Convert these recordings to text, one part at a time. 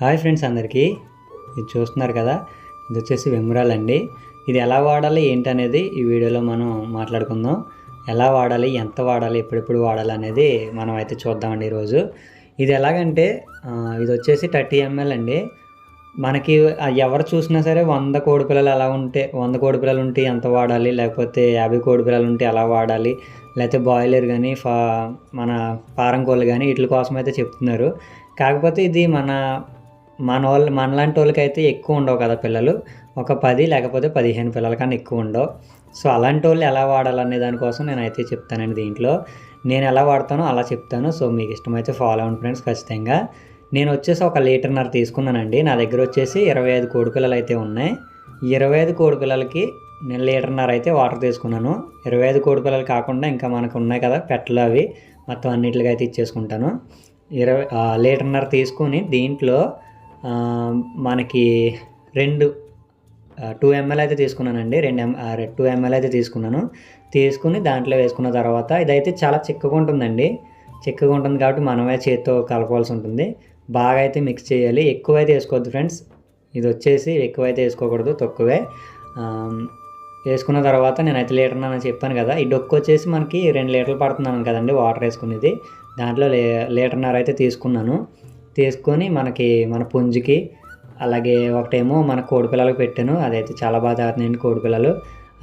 Hi friends అందరికీ. ఇది చూస్తున్నారు కదా ఇది వచ్చేసి వెమ్రాల్ అండి. ఇది ఎలా వాడాలి ఏంటి అనేది ఈ వీడియోలో మనం మాట్లాడుకుందాం. ఎలా వాడాలి ఎంత వాడాలి ఎప్పుడెప్పుడు వాడాలి అనేది మనం అయితే చూద్దామండి ఈరోజు. ఇది ఎలాగంటే ఇది వచ్చేసి థర్టీ ఎంఎల్ అండి. మనకి ఎవరు చూసినా సరే వంద కోడి పిల్లలు ఎలా ఉంటే వంద కోడి పిల్లలు ఉంటే ఎంత వాడాలి లేకపోతే యాభై కోడి పిల్లలు ఉంటే ఎలా వాడాలి లేకపోతే బాయిలర్ కానీ ఫా మన పారం కోళ్ళు కానీ వీటి కోసం అయితే చెప్తున్నారు. కాకపోతే ఇది మన మన వాళ్ళు మనలాంటి వాళ్ళకైతే ఎక్కువ ఉండవు కదా పిల్లలు. ఒక పది లేకపోతే పదిహేను పిల్లల కన్నా ఎక్కువ ఉండవు. సో అలాంటి వాళ్ళు ఎలా వాడాలనే దానికోసం నేను అయితే చెప్తానండి దీంట్లో. నేను ఎలా వాడతానో అలా చెప్తాను. సో మీకు ఇష్టమైతే ఫాలో అవ్వండి ఫ్రెండ్స్ ఖచ్చితంగా. నేను వచ్చేసి ఒక లీటర్నర తీసుకున్నానండి. నా దగ్గర వచ్చేసి ఇరవై ఐదు కోడిపిల్లలు అయితే ఉన్నాయి. ఇరవై ఐదు కోడిపిల్లలకి నేను నేను లీటర్నర అయితే వాటర్ తీసుకున్నాను. ఇరవై ఐదు కోడిపిల్లలు కాకుండా ఇంకా మనకు ఉన్నాయి కదా పెట్టలు అవి. మొత్తం అన్నిటికి అయితే ఇచ్చేసుకుంటాను. ఇరవై ఆ, లీటర్నర తీసుకుని దీంట్లో మనకి రెండు టూ ఎంఎల్ అయితే తీసుకున్నానండి. రెండు ఎం టూ ఎంఎల్ అయితే తీసుకున్నాను. తీసుకుని దాంట్లో వేసుకున్న తర్వాత ఇదైతే చాలా చిక్కగా ఉంటుందండి. చిక్కగా ఉంటుంది కాబట్టి మనమే చేతితో కలపాల్సి ఉంటుంది. బాగా అయితే మిక్స్ చేయాలి. ఎక్కువ అయితే వేసుకోవద్దు ఫ్రెండ్స్. ఇది వచ్చేసి ఎక్కువ అయితే వేసుకోకూడదు తక్కువే. వేసుకున్న తర్వాత నేనైతే లీటర్ అని చెప్పాను కదా ఈ డొక్కు వచ్చేసి మనకి రెండు లీటర్లు పడుతున్నాను కదండి వాటర్ వేసుకునేది. దాంట్లో లే లీటర్న్నర అయితే తీసుకున్నాను. తీసుకొని మనకి మన పుంజుకి అలాగే ఒకటేమో మన కోడిపిల్లలకు పెట్టాను. అదైతే చాలా బాగా తాగుతున్నాయండి కోడిపిల్లలు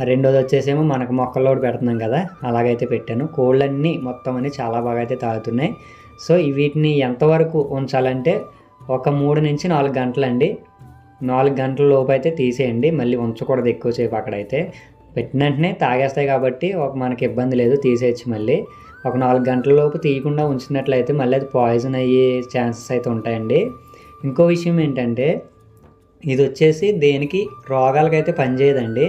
రెండోది వచ్చేసేమో మనకు మొక్కల్లో పెడుతున్నాం కదా అలాగైతే పెట్టాను. కోళ్ళన్నీ మొత్తం అని చాలా బాగా అయితే తాగుతున్నాయి. సో వీటిని ఎంతవరకు ఉంచాలంటే ఒక మూడు నుంచి నాలుగు గంటలండి. నాలుగు గంటల లోపు అయితే తీసేయండి. మళ్ళీ ఉంచకూడదు ఎక్కువసేపు అక్కడైతే. పెట్టిన వెంటనే తాగేస్తాయి కాబట్టి ఒక మనకి ఇబ్బంది లేదు తీసేయచ్చు మళ్ళీ. ఒక నాలుగు గంటల లోపు తీయకుండా ఉంచినట్లయితే మళ్ళీ అది పాయిజన్ అయ్యే ఛాన్సెస్ అయితే ఉంటాయండి. ఇంకో విషయం ఏంటంటే ఇది వచ్చేసి దేనికి రోగాలకైతే పనిచేయదండి.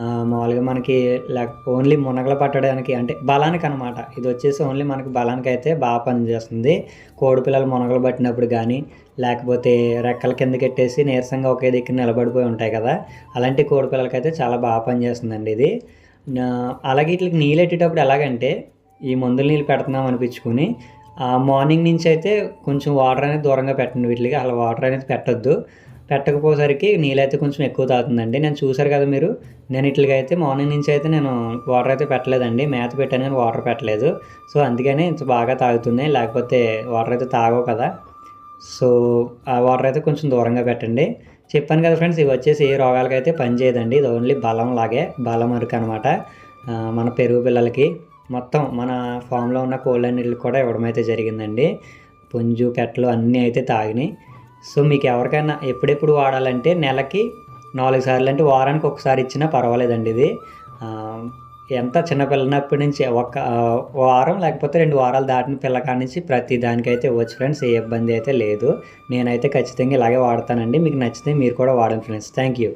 మామూలుగా మనకి లైక్ ఓన్లీ మునగలు పట్టడానికి అంటే బలానికి అనమాట ఇది వచ్చేసి ఓన్లీ మనకి బలానికి అయితే బాగా పనిచేస్తుంది. కోడి పిల్లలు మునగలు పట్టినప్పుడు కానీ లేకపోతే రెక్కల కింద కట్టేసి నీరసంగా ఒకే దగ్గర నిలబడిపోయి ఉంటాయి కదా అలాంటి కోడి పిల్లలకైతే చాలా బాగా పనిచేస్తుందండి ఇది. అలాగే వీటికి నీళ్ళు ఎట్టేటప్పుడు ఎలాగంటే ఈ మందులు నీళ్ళు పెడుతున్నాం అనిపించుకుని ఆ మార్నింగ్ నుంచి అయితే కొంచెం వాటర్ అనేది దూరంగా పెట్టండి వీటికి. అలా వాటర్ అనేది పెట్టద్దు. పెట్టకపోసరికి నీళ్ళైతే కొంచెం ఎక్కువ తాగుతుందండి. నేను చూసారు కదా మీరు నేను ఇట్లకి అయితే మార్నింగ్ నుంచి అయితే నేను వాటర్ అయితే పెట్టలేదండి. మేత పెట్టాను కానీ వాటర్ పెట్టలేదు. సో అందుకని ఇంత బాగా తాగుతుంది లేకపోతే వాటర్ అయితే తాగవు కదా. సో ఆ వాటర్ అయితే కొంచెం దూరంగా పెట్టండి. చెప్పాను కదా ఫ్రెండ్స్ ఇవి వచ్చేసి ఏ రోగాలకైతే పనిచేయదండి ఇది ఓన్లీ బలం లాగే బలం అరుకు అనమాట మన పెరుగు పిల్లలకి. మొత్తం మన ఫామ్లో ఉన్న కోళ్ళ నీళ్ళు కూడా ఇవ్వడం అయితే జరిగిందండి. పుంజు పెట్టలు అన్నీ అయితే తాగినాయి. సో మీకు ఎవరికైనా ఎప్పుడెప్పుడు వాడాలంటే నెలకి నాలుగు సార్లు అంటే వారానికి ఒకసారి ఇచ్చినా పర్వాలేదండి ఇది. ఎంత చిన్న పిల్లనప్పటి నుంచి ఒక వారం లేకపోతే రెండు వారాలు దాటిన పిల్లకాడి నుంచి ప్రతి దానికైతే ఇవ్వచ్చు ఫ్రెండ్స్ ఏ ఇబ్బంది అయితే లేదు. నేనైతే ఖచ్చితంగా ఇలాగే వాడతానండి. మీకు నచ్చితే మీరు కూడా వాడండి ఫ్రెండ్స్. Thank you.